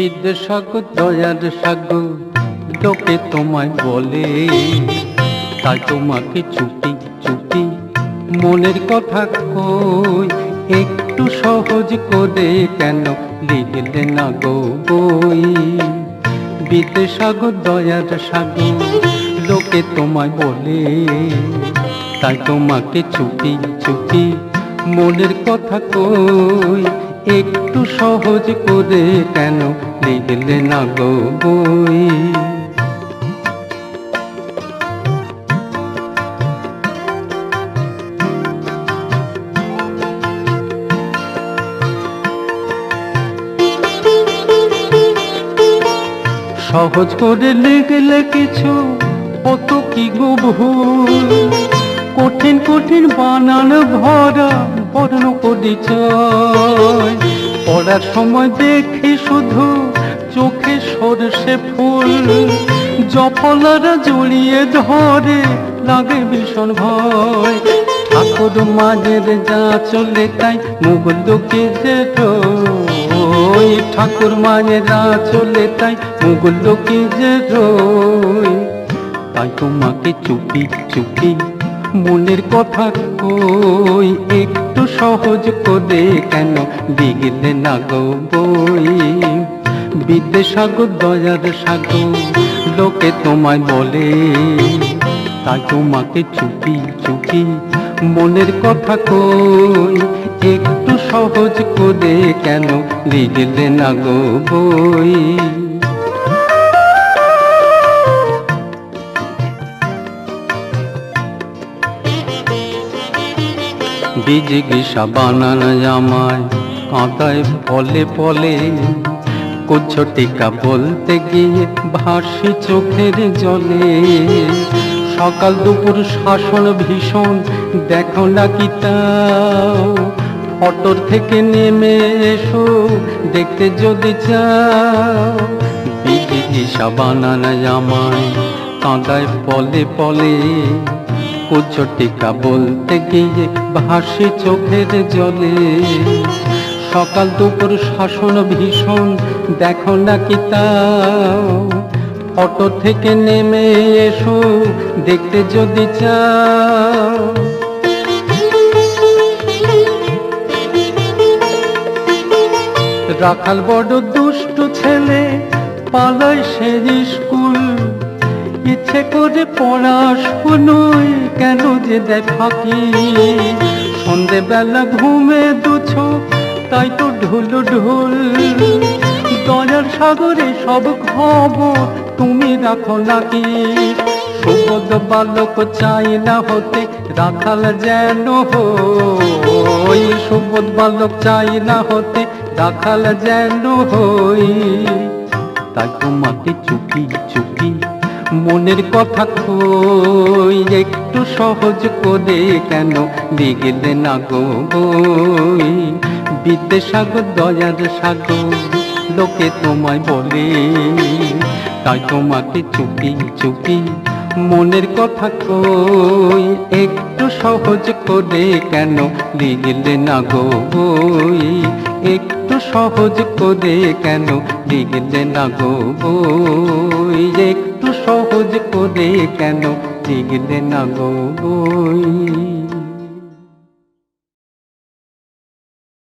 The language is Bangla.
বিদ্যাসাগর দয়ার সাগর লোকে তোমায় বলে। তাই তোমাকে চুপি চুপি মনের কথা কই, একটু সহজ করে কেন লিখলে না গো বই? বিদ্যাসাগর দয়ার সাগর লোকে তোমায় বলে। তাই তোমাকে চুপি চুপি মনের কথা কই একটু সহজ করে কেন লিখলে না গো বই? সহজ করে লিখলে কিছু কত কি গো ভুল? কঠিন কঠিন বানান ভরা বর্ণ পরিচয় পড়ার সময় দেখি শুধু চোখে সরষে ফুল। জফলারা জড়িয়ে ধরে লাগে ভীষণ ভয়। ঠাকুর মাঝের যা চলে তাই মুগুলোকে যে ওই ঠাকুর মায়ের যা চলে তাই মুগুলোকে যে রই। তাই তোমাকে চুপি চুপি মনের কথা কই, একটু সহজ করে কেন লিখলে না গো বই? বিদ্যাসাগর দয়ার সাগর লোকে তোমায় বলে, তাই তোমাকে চুপি চুপি মনের কথা কই, একটু সহজ করে কেন লিখলে না গো বই? বীজ গিসা বানান জামায় কাঁদায় ফলে ফলে। কুচ্ছ টিকা বলতে গিয়ে ভাসি চোখের জলে। সকাল দুপুর শাসন ভীষণ, দেখো না কি অটোর থেকে নেমে এসো, দেখতে যদি চাও। বীজ গিসা বানান জামায় কাঁদায় পলে পলে কুচটিকা বলতে গিয়ে ভাসি চোখের জলে। সকাল দুপুর শাসন ভীষণ, দেখো না কি অটো থেকে নেমে এসো, দেখতে যদি চাও। রাখাল বড় দুষ্ট ছেলে, পালায় সে স্কুল। ইচ্ছে করে পড়া শুনুই কেন যে দেখাকি সন্ধেবেলা ঘুমে দুছো তাই তো ঢুল ঢুল। দয়ার সাগরে সব খবর তুমি রাখো নাকি? সুবোধ বালক চাই না হতে, রাখাল যেন হই। সুবোধ বালক চাই না হতে, রাখাল যেন হই। তাই তোমাকে চুপি চুপি মনের কথা কই, একটু সহজ করে কেন লিখলে না গো বই? বিদ্যাসাগর দয়ার সাগর, লোকে তোমায় বলে, তাই তোমাকে চুপি চুপি মনের কথা কই, একটু সহজ করে কেন লিখলে না গো বই? একটু সহজ করে কেন লিখলে না গো বই? একটু সহজ করে কেন লিখলে না গো বই?